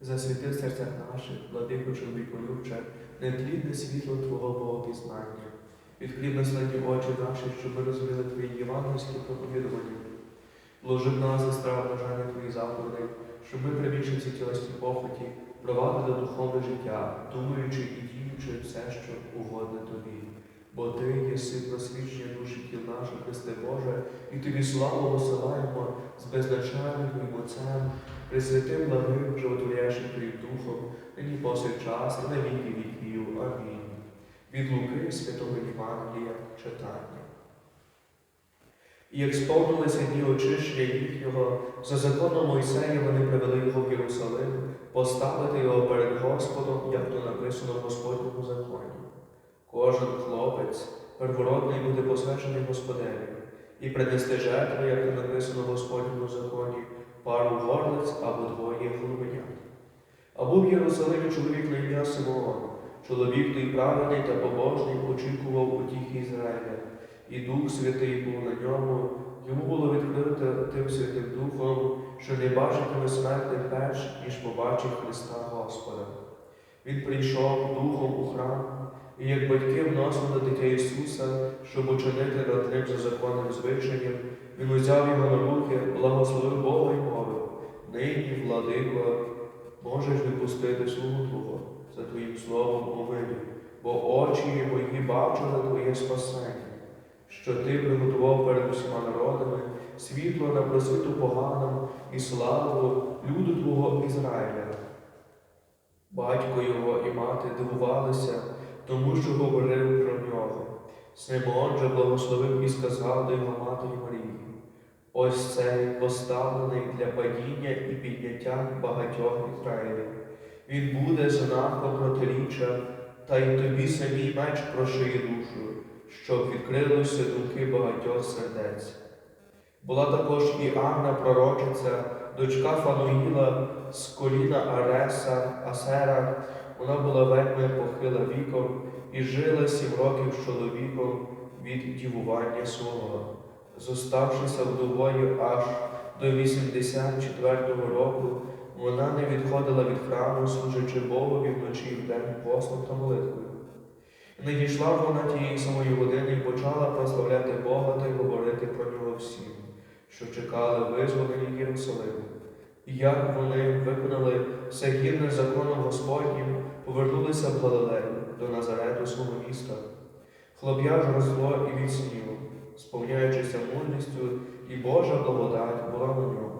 Засвіти в серцях наших, владико чоловіколюбче, нетлінне світло Твого Богопізнання. Відкрив наслідні очі наші, щоб ми розуміли Твої євангельські проповідування. Вложи в нас за страв бажання Твої заповіді, щоб ми примінши ці тілесні похоті, провадили духовне життя, думаючи і діючи все, що угодне Тобі. Бо Ти єси просвічення душі тіл наших, Христе Боже, і Тобі славу посилаємо з беззначальним Твоїм Отцем, Пресвятим благим, животворящим Твоїм Духом, нині повсякчас і на віки віків. Амінь. Від Луки Святого Євангелія читання. І як сповнилися дні очищення їхнього, за законом Мойсея вони привели його в Єрусалим, поставити його перед Господом, як то написано в Господньому законі. Кожен хлопець первородний буде посвячений Господеві, і принести жертву, як то написано в Господньому законі, пару горлиць або двоє голубенят. А був в Єрусалимі чоловік на ім'я Симеон, чоловік той праведний та побожний очікував утіхи Ізраїля, і Дух Святий був на ньому, йому було відкрито тим Святим Духом, що не бачитиме смерти перш, ніж побачив Христа Господа. Він прийшов духом у храм, і як батьки вносили дитя Ісуса, щоб учинити над ним за законним звичаєм, він узяв його на руки, благословив Бога і мовив, нині, владико, можеш відпустити слугу Твого за Твоїм словом умилі, бо очі мої бачили Твоє спасення, що Ти приготував перед усіма народами світло на просвіту поганам і славу люду Твого Ізраїля. Батько його і мати дивувалися, тому що говорив про нього. Симеон же благословив і сказав до його матері Марії. Ось цей поставлений для падіння і підняття багатьох Ізраїлів. Він буде знаком протиріччя, та й тобі самій меч прошиє душу, щоб відкрилися думки багатьох сердець. Була також і Анна, пророчиця, дочка Фануїла з коліна Ареса, Асера. Вона була вельми похила віком і жила сім років з чоловіком від дівування свого зоставшися вдовою аж до 84-го року, вона не відходила від храму, служачи Богові вночі і вдень постом та молитвою. І надійшла вона тієї самої години і почала прославляти Бога та й говорити про нього всім, що чекали визволення Єрусалиму. Як вони виконали все гідне законом Господнім, повернулися в Галилею до Назарету свого міста. Хлоп'я ж росло і відсніло, сповняючися мудрістю, і Божа благодать була на ньому.